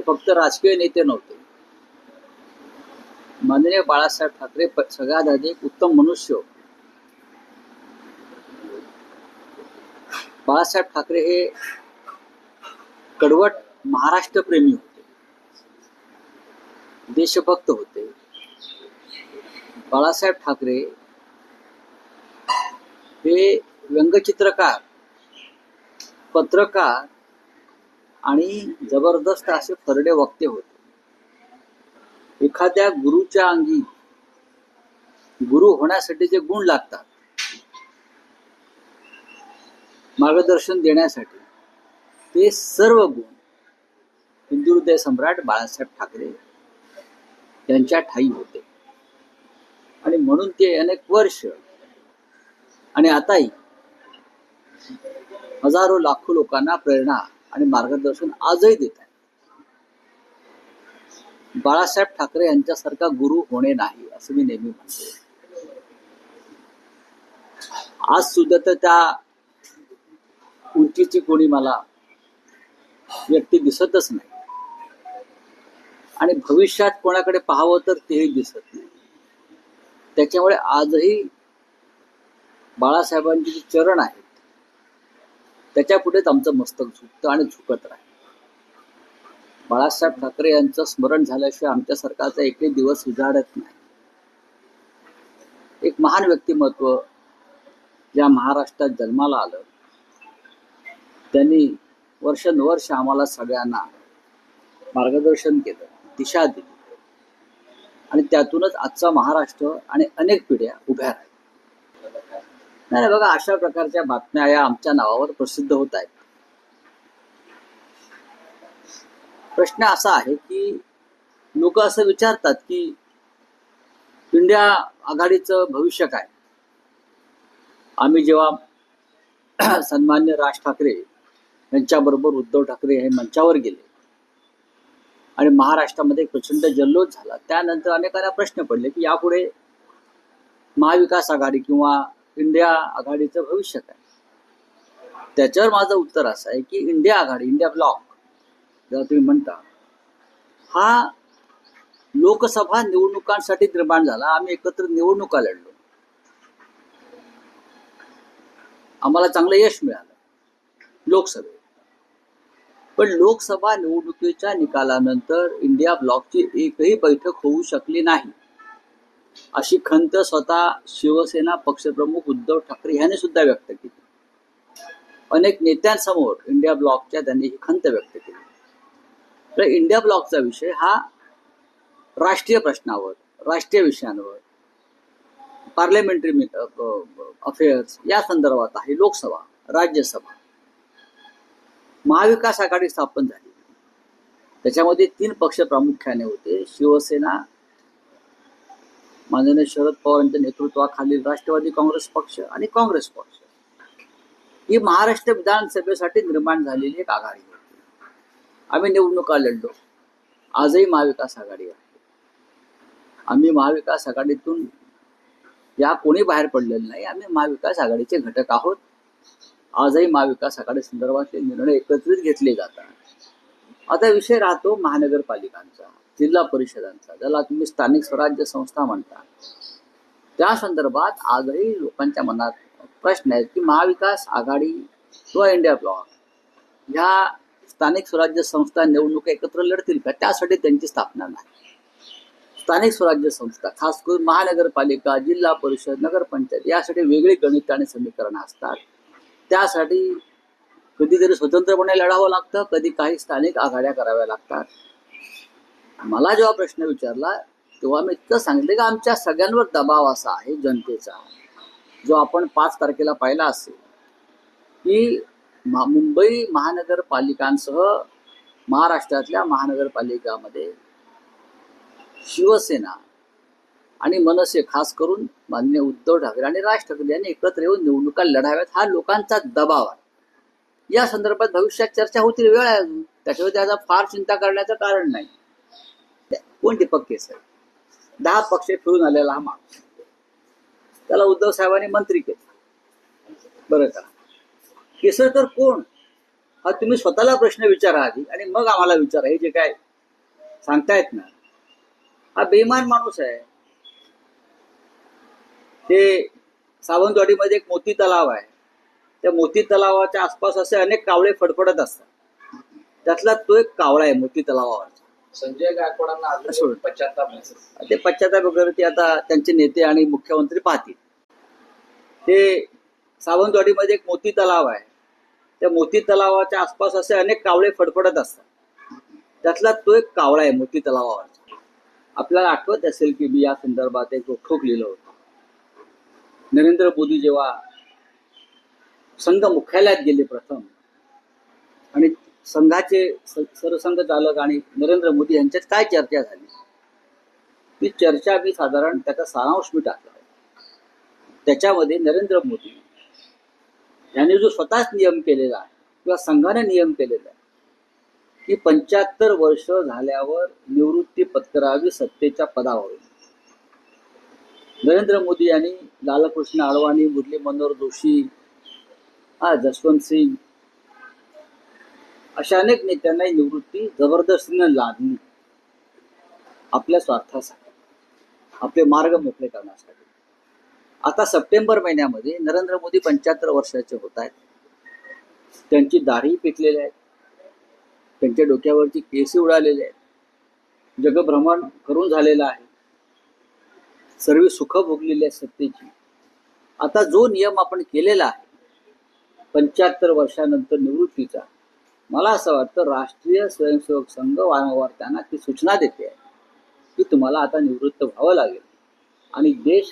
हे फक्त राजकीय नेते नव्हते. माननीय बाळासाहेब ठाकरे सगळ्यात अधिक उत्तम मनुष्य. बाळासाहेब ठाकरे हे कडवट महाराष्ट्र प्रेमी होते. देशभक्त होते. बाळासाहेब ठाकरे हे व्यंगचित्रकार पत्रकार आणि जबरदस्त असे फरडे वक्ते होते. एखाद्या गुरुच्या अंगी गुरु होण्यासाठी जे गुण लागतात मार्गदर्शन देण्यासाठी ते सर्व गुण हिंदुहृदय सम्राट बाळासाहेब ठाकरे यांच्या ठाई होते. आणि म्हणून ते अनेक वर्ष आणि आताही हजारो लाखो लोकांना प्रेरणा आणि मार्गदर्शन आजही देत आहे बाळासाहेब ठाकरे यांच्यासारखा गुरु होणे नाही असं मी नेहमी म्हणतो. आज सुद्धा तर त्या उंचीची कोणी मला व्यक्ती दिसतच नाही. आणि भविष्यात कोणाकडे पाहावं तर तेही दिसत नाही. त्याच्यामुळे आजही बाळासाहेबांचे जे चरण आहेत त्याच्या पुढेच आमचं मस्तक झुकतं आणि झुकत राहील. बाळासाहेब ठाकरे यांचं स्मरण झाल्याशिवाय आमच्या सरकारचा एकही दिवस उजाडत नाही. एक महान व्यक्तिमत्व ज्या महाराष्ट्रात जन्माला आलं त्यांनी वर्षानुवर्ष आम्हाला सगळ्यांना मार्गदर्शन केलं दिशा दिली. आणि त्यातूनच आजचा महाराष्ट्र आणि अनेक पिढ्या उभ्या राहिल्या. नाही बघा अशा प्रकारच्या बातम्या या आमच्या नावावर प्रसिद्ध होत आहेत. प्रश्न असा आहे की लोक असं विचारतात की इंडिया आघाडीचं भविष्य काय? आम्ही जेव्हा सन्मान्य राज ठाकरे यांच्याबरोबर उद्धव ठाकरे हे मंचावर गेले आणि महाराष्ट्रामध्ये प्रचंड जल्लोष झाला त्यानंतर अनेकांना प्रश्न पडले की यापुढे महाविकास आघाडी किंवा इंडिया आघाडीचं भविष्य काय? त्याच्यावर माझं उत्तर असं आहे की इंडिया आघाडी इंडिया ब्लॉक ज्याला तुम्ही म्हणता हा लोकसभा निवडणुकांसाठी निर्माण झाला. आम्ही एकत्र निवडणुका लढलो. आम्हाला चांगलं यश मिळालं. लोकसभेत. पण लोकसभा निवडणुकीच्या निकालानंतर इंडिया ब्लॉकची एकही बैठक होऊ शकली नाही. अशी खंत स्वतः शिवसेना पक्षप्रमुख उद्धव ठाकरे यांनी सुद्धा व्यक्त केली. अनेक नेत्यांसमोर इंडिया ब्लॉकच्या त्यांनी ही खंत व्यक्त केली. तर इंडिया ब्लॉकचा विषय हा राष्ट्रीय प्रश्नावर राष्ट्रीय विषयांवर पार्लमेंटरी अफेअर्स या संदर्भात आहे लोकसभा राज्यसभा. महाविकास आघाडी स्थापन झाली. त्याच्यामध्ये तीन पक्ष प्रामुख्याने होते शिवसेना माननीय शरद पवार यांच्या नेतृत्वाखालील राष्ट्रवादी काँग्रेस पक्ष आणि काँग्रेस पक्ष ही महाराष्ट्र विधानसभेसाठी निर्माण झालेली एक आघाडी होती. आम्ही निवडणुका लढलो. आजही महाविकास आघाडी आहे. आम्ही महाविकास आघाडीतून या कोणी बाहेर पडलेलं नाही आम्ही महाविकास आघाडीचे घटक आहोत. आजही महाविकास आघाडी संदर्भातले निर्णय एकत्रित घेतले जातात. आता विषय राहतो महानगरपालिकांचा. जिल्हा परिषदांचा ज्याला तुम्ही स्थानिक स्वराज्य संस्था म्हणता. त्या संदर्भात आजही लोकांच्या मनात प्रश्न आहेत की महाविकास आघाडी किंवा इंडिया ब्लॉक ह्या स्थानिक स्वराज्य संस्था निवडणुका एकत्र लढतील का? त्यासाठी त्यांची स्थापना नाही. स्थानिक स्वराज्य संस्था खास करून महानगरपालिका जिल्हा परिषद नगरपंचायत यासाठी वेगळी गणित आणि समीकरण असतात. त्यासाठी कधीतरी स्वतंत्रपणे लढावं लागतं कधी काही स्थानिक आघाड्या कराव्या लागतात. मला जेव्हा प्रश्न विचारला तेव्हा मी इतकं सांगितलं की आमच्या सगळ्यांवर दबाव असा आहे जनतेचा. जो आपण पाच तारखेला पाहिला असेल की मा- मुंबई महानगरपालिकांसह महाराष्ट्रातल्या महानगरपालिकामध्ये शिवसेना आणि मनसे खास करून मान्य उद्धव ठाकरे आणि राज ठाकरे यांनी एकत्र येऊन निवडणुका लढाव्यात हा लोकांचा दबाव आहे. या संदर्भात भविष्यात चर्चा होतील वेळ आहे अजून. त्याच्यावर त्याचा फार चिंता करण्याचं कारण नाही. कोण दीपक केसर दहा पक्ष फिरून आलेला हा माणूस. त्याला उद्धव साहेबांनी मंत्री केलं. बरं का? केसरकर कोण? हा तुम्ही स्वतःला प्रश्न विचारा आधी आणि मग आम्हाला विचारा. हे जे काय सांगतायत ना हा बेईमान माणूस आहे. ते सावंतवाडीमध्ये एक मोती तलाव आहे. त्या मोती तलावाच्या आसपास असे अनेक कावळे फडफडत असतात. त्यातला तो एक कावळा आहे मोती तलावावरचा. संजय गायकवाडांना पश्चाताप ते पश्चाताप वगैरे ते आता त्यांचे नेते आणि मुख्यमंत्री पाहतील. ते सावंतवाडीमध्ये एक मोती तलाव आहे. त्या मोती तलावाच्या आसपास असे अनेक कावळे फडफडत असतात. त्यातला तो एक कावळा आहे मोती तलावावरचा. आपल्याला आठवत असेल की मी या संदर्भात एक रोखोक लिहिलं होतं. नरेंद्र मोदी जेव्हा संघ मुख्यालयात गेले प्रथम आणि संघाचे सरसंघ चालक आणि नरेंद्र मोदी यांच्यात काय चर्चा झाली? ती चर्चा मी साधारण त्याचा सारांश मी टाकला त्याच्यामध्ये नरेंद्र मोदी यांनी जो स्वतःच नियम केलेला आहे किंवा संघाने नियम केलेला आहे की पंच्याहत्तर वर्ष झाल्यावर निवृत्ती पत्करावी सत्तेच्या पदावर. नरेंद्र मोदी यांनी लालकृष्ण अडवाणी मुरली मनोहर जोशी हा जसवंत सिंग अशा अनेक नेत्यांना ही निवृत्ती जबरदस्तीनं लादली आपल्या स्वार्थासाठी. आपले मार्ग मोकळे करण्यासाठी. आता सप्टेंबर महिन्यामध्ये नरेंद्र मोदी पंच्याहत्तर वर्षाचे होत आहेत. त्यांची दाढी पिकलेली आहेत त्यांच्या डोक्यावरची केसी उडालेले आहेत. जगभ्रमण करून झालेलं आहे. सर्व सुख भोगलेली आहेत सत्तेची. आता जो नियम आपण केलेला आहे पंच्याहत्तर वर्षानंतर निवृत्तीचा मला असं वाटतं राष्ट्रीय स्वयंसेवक संघ वारंवार त्यांना ती सूचना देते. की तुम्हाला आता निवृत्त व्हावं लागेल. आणि देश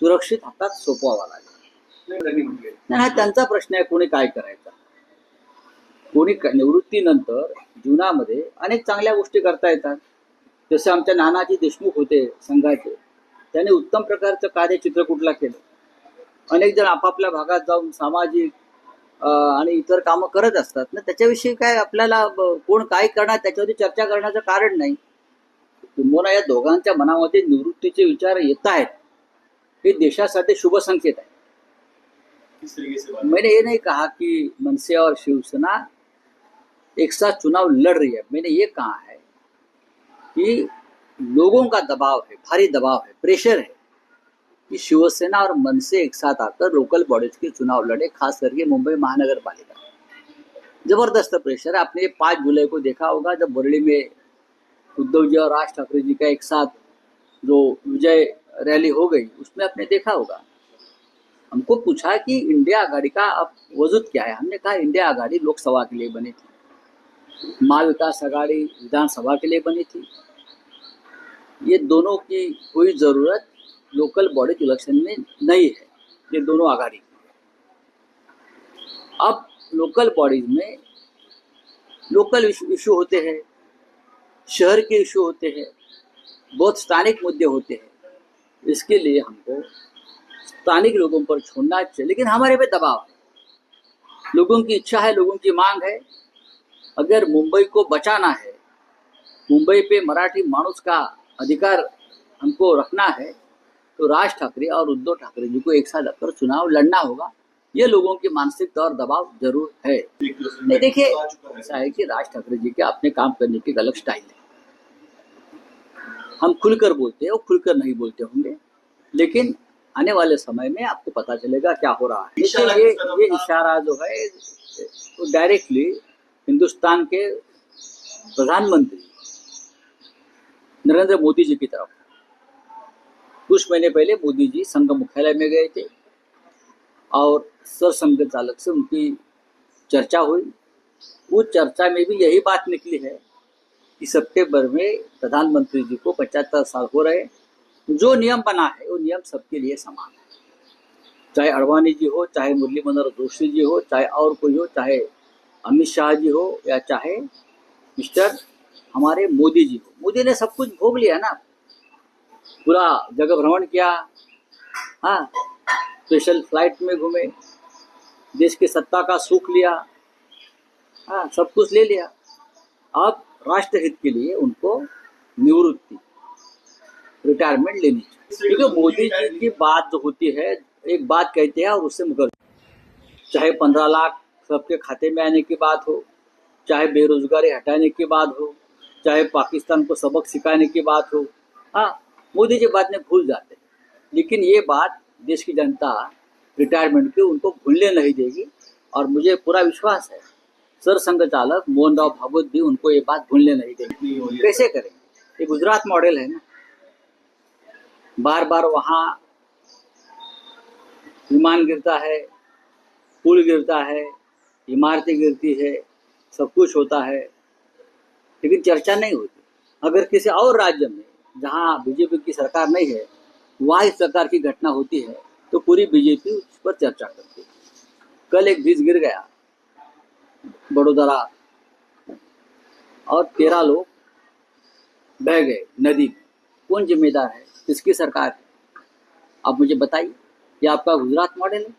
सुरक्षित हातात सोपवावा लागेल. नाही हा त्यांचा प्रश्न आहे कोणी काय करायचा? कोणी निवृत्तीनंतर जीवनामध्ये अनेक चांगल्या गोष्टी करता येतात. जसे आमच्या नानाजी देशमुख होते संघाचे. त्याने उत्तम प्रकारचं कार्य चित्रकूटला केलं? अनेक जण आपापल्या भागात जाऊन सामाजिक आणि इतर कामं करत असतात. ना त्याच्याविषयी काय आपल्याला कोण काय करणार त्याच्यावरती चर्चा करण्याचं कारण नाही. किंबहुना या दोघांच्या मनामध्ये निवृत्तीचे विचार येत आहेत. हे देशासाठी शुभ संकेत आहे. मैंने ये नहीं कहा कि मनसे और शिवसेना एक साथ चुनाव लड़ रही है। मैंने ये कहा है कि लोगों का दबाव है भारी दबाव है प्रेशर है। कि शिवसेना और मन से एक साथ आकर लोकल बॉडीज के चुनाव लड़े, खास करके मुंबई महानगर पालिका ज़बरदस्त प्रेशर है। आपने ये पाँच जुलाई को देखा होगा जब बरड़ी में उद्धव जी और राज ठाकरे जी का एक साथ जो विजय रैली हो गई, उसमें आपने देखा होगा। हमको पूछा कि इंडिया आघाड़ी का अब वजूद क्या है? हमने कहा इंडिया आघाड़ी लोकसभा के लिए बनी थी। महाविकास आघाड़ी विधानसभा के लिए बनी थी। ये दोनों की कोई ज़रूरत लोकल बॉडी इलेक्शन में नहीं है। ये दोनों आघाड़ी। अब लोकल बॉडीज में लोकल इशू होते हैं, शहर के इशू होते हैं, बहुत स्थानिक मुद्दे होते हैं। इसके लिए हमको स्थानिक लोगों पर छोड़ना चाहिए। लेकिन हमारे पे दबाव है। लोगों की इच्छा है, लोगों की मांग है। अगर मुंबई को बचाना है, मुंबई पे मराठी मानुस का अधिकार हमको रखना है तो राज ठाकरे और उद्धव ठाकरे जी को एक साथ रखकर चुनाव लड़ना होगा। ये लोगों की मानसिक तौर दबाव ज़रूर है। नहीं देखिए ऐसा है कि राज ठाकरे जी के अपने काम करने की अलग स्टाइल है। हम खुलकर बोलते हैं और खुलकर नहीं बोलते होंगे। लेकिन आने वाले समय में आपको पता चलेगा क्या हो रहा है। ये ये इशारा जो है वो डायरेक्टली हिंदुस्तान के प्रधानमंत्री नरेंद्र मोदी जी की तरफ़ कुछ महीने पहले मोदी जी संघ मुख्यालय में गए थे और सरसंघ चालक से उनकी चर्चा हुई। उस चर्चा में भी यही बात निकली है कि सितंबर में प्रधानमंत्री जी को पचहत्तर साल हो रहे जो नियम बना है, वो नियम सबके लिए समान है। चाहे अडवाणी जी हो, चाहे मुरली मनोहर जोशी जी हो, चाहे और कोई हो, चाहे अमित शाह जी हो या चाहे मिस्टर हमारे मोदी जी हो। मोदी ने सब कुछ भोग लिया ना। पूरा जगह भ्रमण किया। हाँ स्पेशल फ़्लाइट में घूमे। देश की सत्ता का सुख लिया। हाँ सब कुछ ले लिया। अब राष्ट्र हित के लिए उनको निवृत्ति रिटायरमेंट लेनी चाहिए। क्योंकि मोदी जी की बात जो होती है, एक बात कहते हैं और उससे मुकर चाहे पंद्रह लाख सबके खाते में आने की बात हो, चाहे बेरोजगारी हटाने की बात हो, चाहे पाकिस्तान को सबक सिखाने की बात हो। हाँ मोदी जी बाद में भूल जाते। हैं लेकिन ये बात देश की जनता रिटायरमेंट की उनको भूलने नहीं देगी और मुझे पूरा विश्वास है। सर संघ चालक मोहन राव भागवत भी उनको ये बात भूलने नहीं देंगे। कैसे करें? ये गुजरात मॉडल है ना। बार बार वहाँ विमान गिरता है, पुल गिरता है, इमारतें गिरती है, सब कुछ होता है, लेकिन चर्चा नहीं होती। अगर किसी और राज्य में जहाँ बीजेपी की सरकार नहीं है, वहाँ इस प्रकार की घटना होती है तो पूरी बीजेपी उस पर चर्चा करती है। कल एक ब्रिज गिर गया, बड़ोदरा, और तेरह लोग बह गए नदी कौन जिम्मेदार है? किसकी सरकार है? आप मुझे बताइए, ये आपका गुजरात मॉडल है?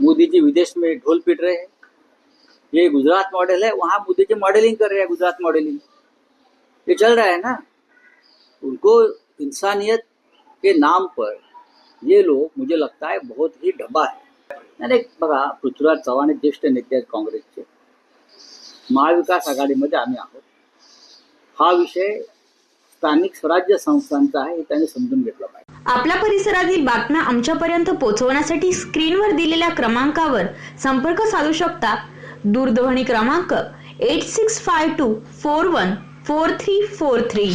मोदी जी विदेश में ढोल पीट रहे हैं। ये गुजरात मॉडल है, वहाँ मोदी जी मॉडलिंग कर रहे हैं, गुजरात मॉडलिंग। ये चल रहा है ना? उनको इंसानियत के नाम पर ये लोग मुझे लगता है बहुत ही डब्बा है। नाही बघा पृथ्वीराज चव्हाण हे ज्येष्ठ नेते आहेत काँग्रेसचे। महाविकास आघाडीमध्ये आम्ही आहोत. हा विषय स्थानिक स्वराज्य संस्थांचा आहे हे त्यांनी समजून घेतलं पाहिजे. आपल्या परिसरातील बातम्या आमच्यापर्यंत पोहोचवण्यासाठी स्क्रीनवर दिलेल्या क्रमांकावर संपर्क साधू शकता. दूरध्वनी क्रमांक eight six five two four one four three four three